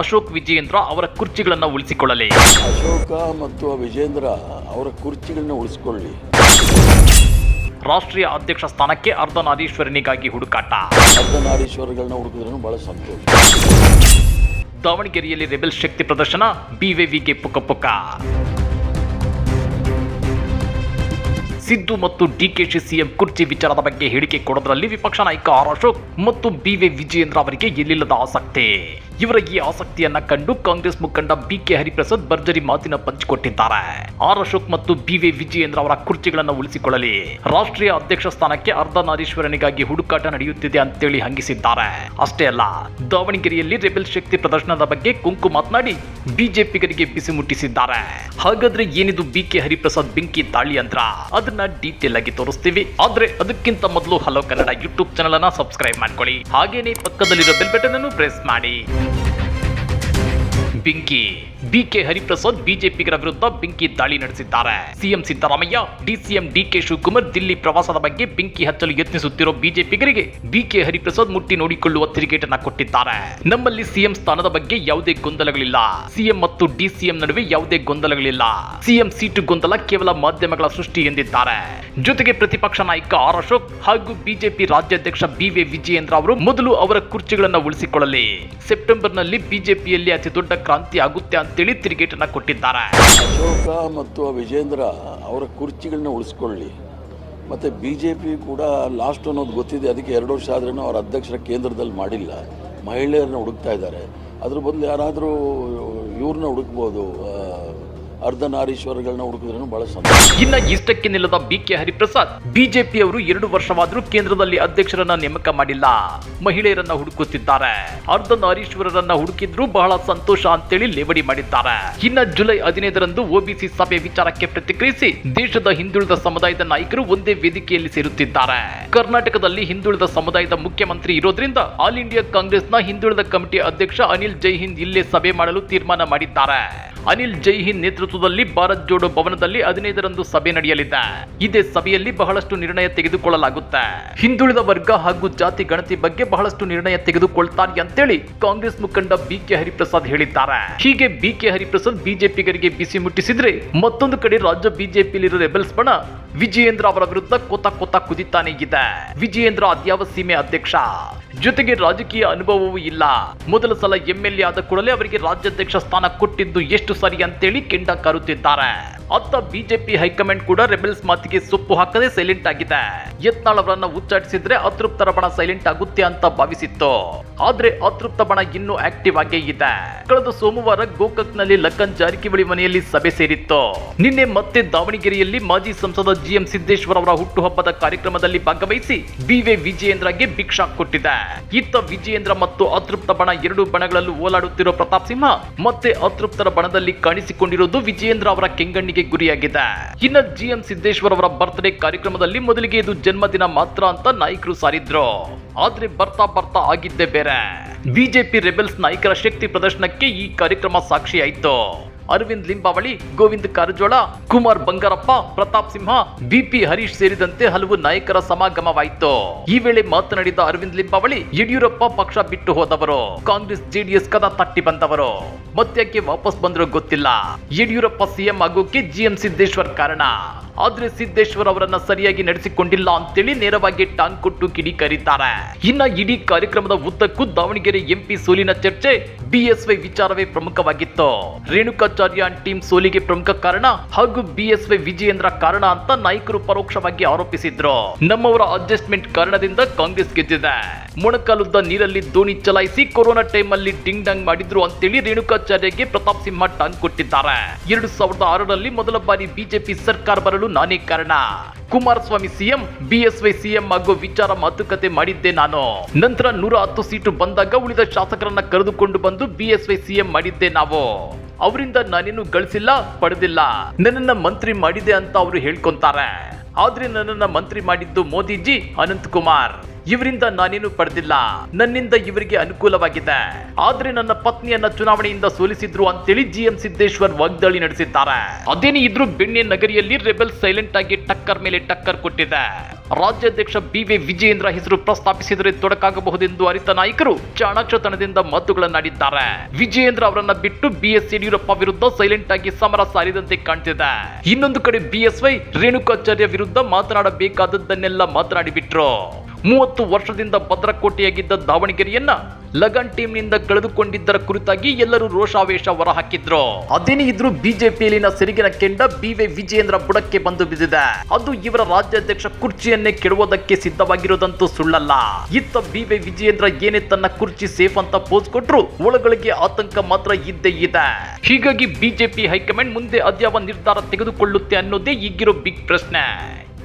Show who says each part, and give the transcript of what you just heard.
Speaker 1: ಅಶೋಕ್ ವಿಜಯೇಂದ್ರ ಅವರ ಕುರ್ಚಿಗಳನ್ನು ಉಳಿಸಿಕೊಳ್ಳಲಿ.
Speaker 2: ಅಶೋಕ ಮತ್ತು ವಿಜೇಂದ್ರ ಅವರ ಕುರ್ಚಿಗಳನ್ನ ಉಳಿಸ್ಕೊಳ್ಳಿ.
Speaker 1: ರಾಷ್ಟ್ರೀಯ ಅಧ್ಯಕ್ಷ ಸ್ಥಾನಕ್ಕೆ ಅರ್ಧನಾರೀಶ್ವರನಿಗಾಗಿ ಹುಡುಕಾಟ.
Speaker 2: ಅರ್ಧನಾರೀಶ್ವರಗಳನ್ನ ಹುಡುಕಿದ್ರೂ ಬಹಳ ಸಂತೋಷ.
Speaker 1: ದಾವಣಗೆರೆಯಲ್ಲಿ ರೆಬೆಲ್ ಶಕ್ತಿ ಪ್ರದರ್ಶನ ಬಿವೆವಿಗೆ ಪುಕ ಪುಕ. ಸಿದ್ದು ಮತ್ತು ಡಿಕೆಶಿ ಸಿಎಂ ಕುರ್ಚಿ ವಿಚಾರದ ಬಗ್ಗೆ ಹೇಳಿಕೆ ಕೊಡೋದ್ರಲ್ಲಿ ವಿಪಕ್ಷ ನಾಯಕ ಆರ್ ಅಶೋಕ್ ಮತ್ತು ಬಿವೆ ವಿಜಯೇಂದ್ರ ಅವರಿಗೆ ಎಲ್ಲಿಲ್ಲದ ಆಸಕ್ತಿ? ಇವರ ಈ ಆಸಕ್ತಿಯನ್ನ ಕಂಡು ಕಾಂಗ್ರೆಸ್ ಮುಖಂಡ ಬಿ ಕೆ ಹರಿಪ್ರಸಾದ್ ಭರ್ಜರಿ ಮಾತಿನ ಪಂಚಿಕೊಟ್ಟಿದ್ದಾರೆ ಆರ್ ಅಶೋಕ್ ಮತ್ತು ಬಿವೆ ವಿಜಯೇಂದ್ರ ಅವರ ಕುರ್ಚಿಗಳನ್ನು ಉಳಿಸಿಕೊಳ್ಳಲಿ. ರಾಷ್ಟ್ರೀಯ ಅಧ್ಯಕ್ಷ ಸ್ಥಾನಕ್ಕೆ ಅರ್ಧನಾರೀಶ್ವರನಿಗಾಗಿ ಹುಡುಕಾಟ ನಡೆಯುತ್ತಿದೆ ಅಂತೇಳಿ ಹಂಗಿಸಿದ್ದಾರೆ. ಅಷ್ಟೇ ಅಲ್ಲ, ದಾವಣಗೆರೆಯಲ್ಲಿ ರೆಬೆಲ್ ಶಕ್ತಿ ಪ್ರದರ್ಶನದ ಬಗ್ಗೆ ಕುಂಕು ಮಾತನಾಡಿ ಬಿಜೆಪಿಗರಿಗೆ ಬಿಸಿ ಮುಟ್ಟಿಸಿದ್ದಾರೆ. ಹಾಗಾದ್ರೆ ಏನಿದು ಬಿ ಕೆ ಹರಿಪ್ರಸಾದ್ ಬೆಂಕಿ ತಾಳಿ ಅಂದ್ರ? ಅದನ್ನ ಡೀಟೇಲ್ ಆಗಿ ತೋರಿಸ್ತೀವಿ. ಆದ್ರೆ ಅದಕ್ಕಿಂತ ಮೊದಲು ಹಲೋ ಕನ್ನಡ ಯೂಟ್ಯೂಬ್ ಚಾನಲ್ ಅನ್ನ ಸಬ್ಸ್ಕ್ರೈಬ್ ಮಾಡ್ಕೊಳ್ಳಿ. ಹಾಗೇನೆ ಪಕ್ಕದಲ್ಲಿರೋ ಬೆಲ್ ಬಟನ್ ಅನ್ನು ಪ್ರೆಸ್ ಮಾಡಿ. ಬೆಂಕಿ ಬಿಕೆ ಹರಿಪ್ರಸಾದ್ ಬಿಜೆಪಿಗರ ವಿರುದ್ಧ ಬೆಂಕಿ ದಾಳಿ ನಡೆಸಿದ್ದಾರೆ. CM Siddaramaiah DCM DK Shivakumar Delhi ಪ್ರವಾಸದ ಬಗ್ಗೆ ಬೆಂಕಿ ಹಚ್ಚಲು ಯತ್ನಿಸುತ್ತಿರೋ ಬಿಜೆಪಿಗರಿಗೆ ಬಿಕೆ ಹರಿಪ್ರಸಾದ್ ಮುಟ್ಟಿ ನೋಡಿಕೊಳ್ಳುವ ತಿರುಗೇಟನ್ನ ಕೊಟ್ಟಿದ್ದಾರೆ. ನಮ್ಮಲ್ಲಿ ಸಿಎಂ ಸ್ಥಾನದ ಬಗ್ಗೆ ಯಾವುದೇ ಗೊಂದಲಗಳಿಲ್ಲ. ಸಿಎಂ ಮತ್ತು ಡಿಸಿಎಂ ನಡುವೆ ಯಾವುದೇ ಗೊಂದಲಗಳಿಲ್ಲ. ಸಿಎಂ ಸೀಟು ಗೊಂದಲ ಕೇವಲ ಮಾಧ್ಯಮಗಳ ಸೃಷ್ಟಿ ಎಂದಿದ್ದಾರೆ. ಜೊತೆಗೆ ಪ್ರತಿಪಕ್ಷ ನಾಯಕ ಆರ್ ಅಶೋಕ್ ಹಾಗೂ ಬಿಜೆಪಿ ರಾಜ್ಯಾಧ್ಯಕ್ಷ ಬಿವೆ ವಿಜಯೇಂದ್ರ ಅವರು ಮೊದಲು ಅವರ ಕುರ್ಚಿಗಳನ್ನು ಉಳಿಸಿಕೊಳ್ಳಲಿ. ಸೆಪ್ಟೆಂಬರ್ನಲ್ಲಿ ಬಿಜೆಪಿಯಲ್ಲಿ ಅತಿ ದೊಡ್ಡ ಕ್ರಾಂತಿ ಆಗುತ್ತೆ ಅಂತೇಳಿ ತಿರುಗೇಟನ್ನ ಕೊಟ್ಟಿದ್ದಾರೆ.
Speaker 2: ಅಶೋಕ ಮತ್ತು ವಿಜೇಂದ್ರ ಅವರ ಕುರ್ಚಿಗಳನ್ನ ಉಳಿಸ್ಕೊಳ್ಳಿ. ಮತ್ತು ಬಿ ಜೆ ಪಿ ಕೂಡ ಲಾಸ್ಟ್ ಅನ್ನೋದು ಗೊತ್ತಿದೆ. ಅದಕ್ಕೆ ಎರಡು ವರ್ಷ ಆದ್ರೂ ಅವ್ರ ಅಧ್ಯಕ್ಷರ ಕೇಂದ್ರದಲ್ಲಿ ಮಾಡಿಲ್ಲ. ಮಹಿಳೆಯರನ್ನ ಹುಡುಕ್ತಾ ಇದ್ದಾರೆ. ಅದ್ರ ಬದಲು ಯಾರಾದರೂ ಇವ್ರನ್ನ ಹುಡುಕ್ಬೋದು ಅರ್ಧನಾರೀಶ್ವರಗಳನ್ನ ಹುಡುಕಿದ್ರೂ ಬಹಳ ಸಂತೋಷ.
Speaker 1: ಇನ್ನ ಇಷ್ಟಕ್ಕೆ ನಿಲ್ಲದ ಬಿಕೆ ಹರಿಪ್ರಸಾದ್ ಬಿಜೆಪಿ ಅವರು ಎರಡು ವರ್ಷವಾದರೂ ಕೇಂದ್ರದಲ್ಲಿ ಅಧ್ಯಕ್ಷರನ್ನ ನೇಮಕ ಮಾಡಿಲ್ಲ. ಮಹಿಳೆಯರನ್ನ ಹುಡುಕುತ್ತಿದ್ದಾರೆ. ಅರ್ಧ ನಾರೀಶ್ವರರನ್ನ ಹುಡುಕಿದ್ರು ಬಹಳ ಸಂತೋಷ ಅಂತೇಳಿ ಲೇವಡಿ ಮಾಡಿದ್ದಾರೆ. ಇನ್ನ ಜುಲೈ ಹದಿನೈದರಂದು ಒಬಿಸಿ ಸಭೆ ವಿಚಾರಕ್ಕೆ ಪ್ರತಿಕ್ರಿಯಿಸಿ ದೇಶದ ಹಿಂದುಳಿದ ಸಮುದಾಯದ ನಾಯಕರು ಒಂದೇ ವೇದಿಕೆಯಲ್ಲಿ ಸೇರುತ್ತಿದ್ದಾರೆ. ಕರ್ನಾಟಕದಲ್ಲಿ ಹಿಂದುಳಿದ ಸಮುದಾಯದ ಮುಖ್ಯಮಂತ್ರಿ ಇರೋದ್ರಿಂದ ಆಲ್ ಇಂಡಿಯಾ ಕಾಂಗ್ರೆಸ್ನ ಹಿಂದುಳಿದ ಕಮಿಟಿ ಅಧ್ಯಕ್ಷ ಅನಿಲ್ ಜೈಹಿಂದ್ ಇಲ್ಲೇ ಸಭೆ ಮಾಡಲು ತೀರ್ಮಾನ ಮಾಡಿದ್ದಾರೆ. ಅನಿಲ್ ಜೈಹಿಂದ್ ನೇತೃತ್ವದಲ್ಲಿ ಭಾರತ್ ಜೋಡೋ ಭವನದಲ್ಲಿ ಹದಿನೈದರಂದು ಸಭೆ ನಡೆಯಲಿದೆ. ಇದೇ ಸಭೆಯಲ್ಲಿ ಬಹಳಷ್ಟು ನಿರ್ಣಯ ತೆಗೆದುಕೊಳ್ಳಲಾಗುತ್ತೆ. ಹಿಂದುಳಿದ ವರ್ಗ ಹಾಗೂ ಜಾತಿ ಗಣತಿ ಬಗ್ಗೆ ಬಹಳಷ್ಟು ನಿರ್ಣಯ ತೆಗೆದುಕೊಳ್ತಾರೆ ಅಂತೇಳಿ ಕಾಂಗ್ರೆಸ್ ಮುಖಂಡ ಬಿಕೆ ಹರಿಪ್ರಸಾದ್ ಹೇಳಿದ್ದಾರೆ. ಹೀಗೆ ಬಿಕೆ ಹರಿಪ್ರಸಾದ್ ಬಿಜೆಪಿಗರಿಗೆ ಬಿಸಿ ಮುಟ್ಟಿಸಿದ್ರೆ ಮತ್ತೊಂದು ಕಡೆ ರಾಜ್ಯ ಬಿಜೆಪಿಯಲ್ಲಿರೋ ರೆಬೆಲ್ಸ್ ಬಣ ವಿಜಯೇಂದ್ರ ಅವರ ವಿರುದ್ಧ ಕೊತ ಕೊತ ಕುದಿತಾನೆ ಇದೆ ವಿಜಯೇಂದ್ರ ಅದ್ಯಾವ ಸೀಮೆ ಅಧ್ಯಕ್ಷ. ಜೊತೆಗೆ ರಾಜಕೀಯ ಅನುಭವವೂ ಇಲ್ಲ. ಮೊದಲ ಸಲ ಎಂಎಲ್ಎ ಆದ ಕೂಡಲೇ ಅವರಿಗೆ ರಾಜ್ಯಾಧ್ಯಕ್ಷ ಸ್ಥಾನ ಕೊಟ್ಟಿದ್ದು ಎಷ್ಟು ಸರಿ ಅಂತೇಳಿ ಕೆಂಡ ಕಾರುತ್ತಿದ್ದಾರೆ. ಅತ್ತ ಬಿಜೆಪಿ ಹೈಕಮಾಂಡ್ ಕೂಡ ರೆಬೆಲ್ಸ್ ಮಾತಿಗೆ ಸೊಪ್ಪು ಹಾಕದೆ ಸೈಲೆಂಟ್ ಆಗಿದೆ. ಯತ್ನಾಳ್ ಅವರನ್ನ ಉಚ್ಚಾಟಿಸಿದ್ರೆ ಅತೃಪ್ತರ ಬಣ ಸೈಲೆಂಟ್ ಆಗುತ್ತೆ ಅಂತ ಭಾವಿಸಿತ್ತು. ಆದ್ರೆ ಅತೃಪ್ತ ಬಣ ಇನ್ನೂ ಆಕ್ಟಿವ್ ಆಗೇ ಇದೆ. ಕಳೆದ ಸೋಮವಾರ ಗೋಕಾಕ್ನಲ್ಲಿ ಲಕ್ಕನ್ ಜಾರಕಿಹೊಳಿ ಮನೆಯಲ್ಲಿ ಸಭೆ ಸೇರಿತ್ತು. ನಿನ್ನೆ ಮತ್ತೆ ದಾವಣಗೆರೆಯಲ್ಲಿ ಮಾಜಿ ಸಂಸದ ಜಿಎಂ ಸಿದ್ದೇಶ್ವರ ಅವರ ಹುಟ್ಟುಹಬ್ಬದ ಕಾರ್ಯಕ್ರಮದಲ್ಲಿ ಭಾಗವಹಿಸಿ ಬಿವೆ ವಿಜಯೇಂದ್ರಗೆ ಭಿಕ್ಷಾ ಕೊಟ್ಟಿದೆ. ಇತ್ತ ವಿಜಯೇಂದ್ರ ಮತ್ತು ಅತೃಪ್ತ ಬಣ ಎರಡು ಬಣಗಳಲ್ಲೂ ಓಲಾಡುತ್ತಿರುವ ಪ್ರತಾಪ್ ಸಿಂಹ ಮತ್ತೆ ಅತೃಪ್ತರ ಬಣದಲ್ಲಿ ಕಾಣಿಸಿಕೊಂಡಿರುವುದು ವಿಜಯೇಂದ್ರ ಅವರ ಕೆಂಗಣ್ಣಿಗೆ ಗುರಿಯಾಗಿದೆ. ಇನ್ನ ಜಿಎಂ ಸಿದ್ದೇಶ್ವರ ಅವರ ಬರ್ತ್ಡೇ ಕಾರ್ಯಕ್ರಮದಲ್ಲಿ ಮೊದಲಿಗೆ ಇದು ಜನ್ಮದಿನ ಮಾತ್ರ ಅಂತ ನಾಯಕರು ಸಾರಿದ್ರು. ಆದ್ರೆ ಬರ್ತಾ ಬರ್ತಾ ಆಗಿದ್ದೇ ಬೇರೆ. ಬಿಜೆಪಿ ರೆಬೆಲ್ಸ್ ನಾಯಕರ ಶಕ್ತಿ ಪ್ರದರ್ಶನಕ್ಕೆ ಈ ಕಾರ್ಯಕ್ರಮ ಸಾಕ್ಷಿಯಾಯಿತು. ಅರವಿಂದ್ ಲಿಂಬಾವಳಿ, ಗೋವಿಂದ್ ಕಾರಜೋಳ, ಕುಮಾರ್ ಬಂಗಾರಪ್ಪ, ಪ್ರತಾಪ್ ಸಿಂಹ, ಬಿಪಿ ಹರೀಶ್ ಸೇರಿದಂತೆ ಹಲವು ನಾಯಕರ ಸಮಾಗಮವಾಯಿತು. ಈ ವೇಳೆ ಮಾತನಾಡಿದ ಅರವಿಂದ್ ಲಿಂಬಾವಳಿ, ಯಡಿಯೂರಪ್ಪ ಪಕ್ಷ ಬಿಟ್ಟು ಹೋದವರು, ಕಾಂಗ್ರೆಸ್ ಜೆಡಿಎಸ್ ಕದ ತಟ್ಟಿ ಬಂದವರು. ಮತ್ತ್ಯಾಕೆ ವಾಪಸ್ ಬಂದ್ರು ಗೊತ್ತಿಲ್ಲ. ಯಡಿಯೂರಪ್ಪ ಸಿಎಂ ಆಗೋಕೆ ಜಿಎಂ ಸಿದ್ದೇಶ್ವರ್ ಕಾರಣ. ಆದ್ರೆ ಸಿದ್ದೇಶ್ವರ್ ಅವರನ್ನ ಸರಿಯಾಗಿ ನಡೆಸಿಕೊಂಡಿಲ್ಲ ಅಂತೇಳಿ ನೇರವಾಗಿ ಟಾಂಗ್ ಕೊಟ್ಟು ಕಿಡಿಕಾರಿದ್ದಾರೆ ಇನ್ನ ಇಡೀ ಕಾರ್ಯಕ್ರಮದ ಉದ್ದಕ್ಕೂ ದಾವಣಗೆರೆ ಎಂಪಿ ಸೋಲಿನ ಚರ್ಚೆ ಬಿಎಸ್ವೈ ವಿಚಾರವೇ ಪ್ರಮುಖವಾಗಿತ್ತು. ರೇಣುಕಾಚಾರ್ಯ ಟೀಮ್ ಸೋಲಿಗೆ ಪ್ರಮುಖ ಕಾರಣ ಹಾಗೂ ಬಿಎಸ್ವೈ ವಿಜಯೇಂದ್ರ ಕಾರಣ ಅಂತ ನಾಯಕರು ಪರೋಕ್ಷವಾಗಿ ಆರೋಪಿಸಿದ್ರು. ನಮ್ಮವರ ಅಡ್ಜಸ್ಟ್ಮೆಂಟ್ ಕಾರಣದಿಂದ ಕಾಂಗ್ರೆಸ್ ಗೆದ್ದಿದೆ. ಮೊಣಕಾಲುದ್ದ ನೀರಲ್ಲಿ ದೋಣಿ ಚಲಾಯಿಸಿ ಕೊರೋನಾ ಟೈಮ್ ಅಲ್ಲಿ ಡಿಂಗ್ ಡಾಂಗ್ ಮಾಡಿದ್ರು ಅಂತೇಳಿ ರೇಣುಕಾಚಾರ್ಯಗೆ ಪ್ರತಾಪ್ ಸಿಂಹ ಟಾಂಗ್ ಕೊಟ್ಟಿದ್ದಾರೆ ಎರಡು ಸಾವಿರದ ಆರರಲ್ಲಿ ಮೊದಲ ಬಾರಿ ಬಿಜೆಪಿ ಸರ್ಕಾರ ಬರಲು ನಾನೇ ಕಾರಣ ಕುಮಾರಸ್ವಾಮಿ ಸಿಎಂ, ಬಿಎಸ್ವೈ ಸಿಎಂ ಆಗೋ ವಿಚಾರ ಮಾತುಕತೆ ಮಾಡಿದ್ದೆ ನಾನು. ನಂತರ ನೂರ ಹತ್ತು ಸೀಟು ಬಂದಾಗ ಉಳಿದ ಶಾಸಕರನ್ನ ಕರೆದುಕೊಂಡು ಬಂದು ಬಿಎಸ್ವೈ ಸಿಎಂ ಮಾಡಿದ್ದೆ ನಾವು. ಅವರಿಂದ ನಾನೇನು ಗಳಿಸಿಲ್ಲ, ಪಡೆದಿಲ್ಲ. ನನ್ನನ್ನ ಮಂತ್ರಿ ಮಾಡಿದೆ ಅಂತ ಅವರು ಹೇಳ್ಕೊಂತಾರೆ. ಆದ್ರೆ ನನ್ನನ್ನ ಮಂತ್ರಿ ಮಾಡಿದ್ದು ಮೋದಿಜಿ ಅನಂತ್ ಕುಮಾರ್ ಇವರಿಂದ ನಾನೇನು ಪಡೆದಿಲ್ಲ. ನನ್ನಿಂದ ಇವರಿಗೆ ಅನುಕೂಲವಾಗಿದೆ. ಆದ್ರೆ ನನ್ನ ಪತ್ನಿಯನ್ನ ಚುನಾವಣೆಯಿಂದ ಸೋಲಿಸಿದ್ರು ಅಂತೇಳಿ ಜಿ ಎಂ ಸಿದ್ದೇಶ್ವರ್ ವಾಗ್ದಾಳಿ ನಡೆಸಿದ್ದಾರೆ. ಅದೇನೇ ಇದ್ರು ಬೆಣ್ಣೆ ನಗರಿಯಲ್ಲಿ ರೆಬೆಲ್ ಸೈಲೆಂಟ್ ಆಗಿ ಟಕ್ಕರ್ ಮೇಲೆ ಟಕ್ಕರ್ ಕೊಟ್ಟಿದೆ. ರಾಜ್ಯಾಧ್ಯಕ್ಷ ಬಿ ವಿ ವಿಜಯೇಂದ್ರ ಹೆಸರು ಪ್ರಸ್ತಾಪಿಸಿದರೆ ತೊಡಕಾಗಬಹುದೆಂದು ಅರಿತ ನಾಯಕರು ಚಾಣಾಕ್ಷತನದಿಂದ ಮಾತುಗಳನ್ನಾಡಿದ್ದಾರೆ. ವಿಜಯೇಂದ್ರ ಅವರನ್ನ ಬಿಟ್ಟು ಬಿ ಎಸ್ ಯಡಿಯೂರಪ್ಪ ವಿರುದ್ಧ ಸೈಲೆಂಟ್ ಆಗಿ ಸಮರ ಸಾರಿದಂತೆ ಕಾಣ್ತಿದೆ. ಇನ್ನೊಂದು ಕಡೆ ಬಿಎಸ್ವೈ ರೇಣುಕಾಚಾರ್ಯ ವಿರುದ್ಧ ಮಾತನಾಡಬೇಕಾದದ್ದನ್ನೆಲ್ಲ ಮಾತನಾಡಿಬಿಟ್ರು. ಮೂವತ್ತು ವರ್ಷದಿಂದ ಭದ್ರಕೋಟೆಯಾಗಿದ್ದ ದಾವಣಗೆರೆಯನ್ನ ಲಗನ್ ಟೀಮ್ನಿಂದ ಕಳೆದುಕೊಂಡಿದ್ದರ ಕುರಿತಾಗಿ ಎಲ್ಲರೂ ರೋಷಾವೇಶ ಹೊರಹಾಕಿದ್ರು. ಅದೇನೇ ಇದ್ರು ಬಿಜೆಪಿಯಲ್ಲಿನ ಸಿರಿಗಿನ ಕೆಂಡ ಬಿ ವಿ ವಿಜಯೇಂದ್ರ ಬುಡಕ್ಕೆ ಬಂದು ಬಿದ್ದಿದೆ. ಅದು ಇವರ ರಾಜ್ಯಾಧ್ಯಕ್ಷ ಕುರ್ಚಿಯನ್ನೇ ಕೆಡುವುದಕ್ಕೆ ಸಿದ್ಧವಾಗಿರೋದಂತೂ ಸುಳ್ಳಲ್ಲ. ಇತ್ತ ಬಿ ವಿ ವಿಜಯೇಂದ್ರ ಏನೇ ತನ್ನ ಕುರ್ಚಿ ಸೇಫ್ ಅಂತ ಪೋಸ್ ಕೊಟ್ರು ಒಳಗಳಿಗೆ ಆತಂಕ ಮಾತ್ರ ಇದ್ದೇ ಇದೆ. ಹೀಗಾಗಿ ಬಿಜೆಪಿ ಹೈಕಮಾಂಡ್ ಮುಂದೆ ಅದ್ಯಾವ ನಿರ್ಧಾರ ತೆಗೆದುಕೊಳ್ಳುತ್ತೆ ಅನ್ನೋದೇ ಈಗಿರೋ ಬಿಗ್ ಪ್ರಶ್ನೆ.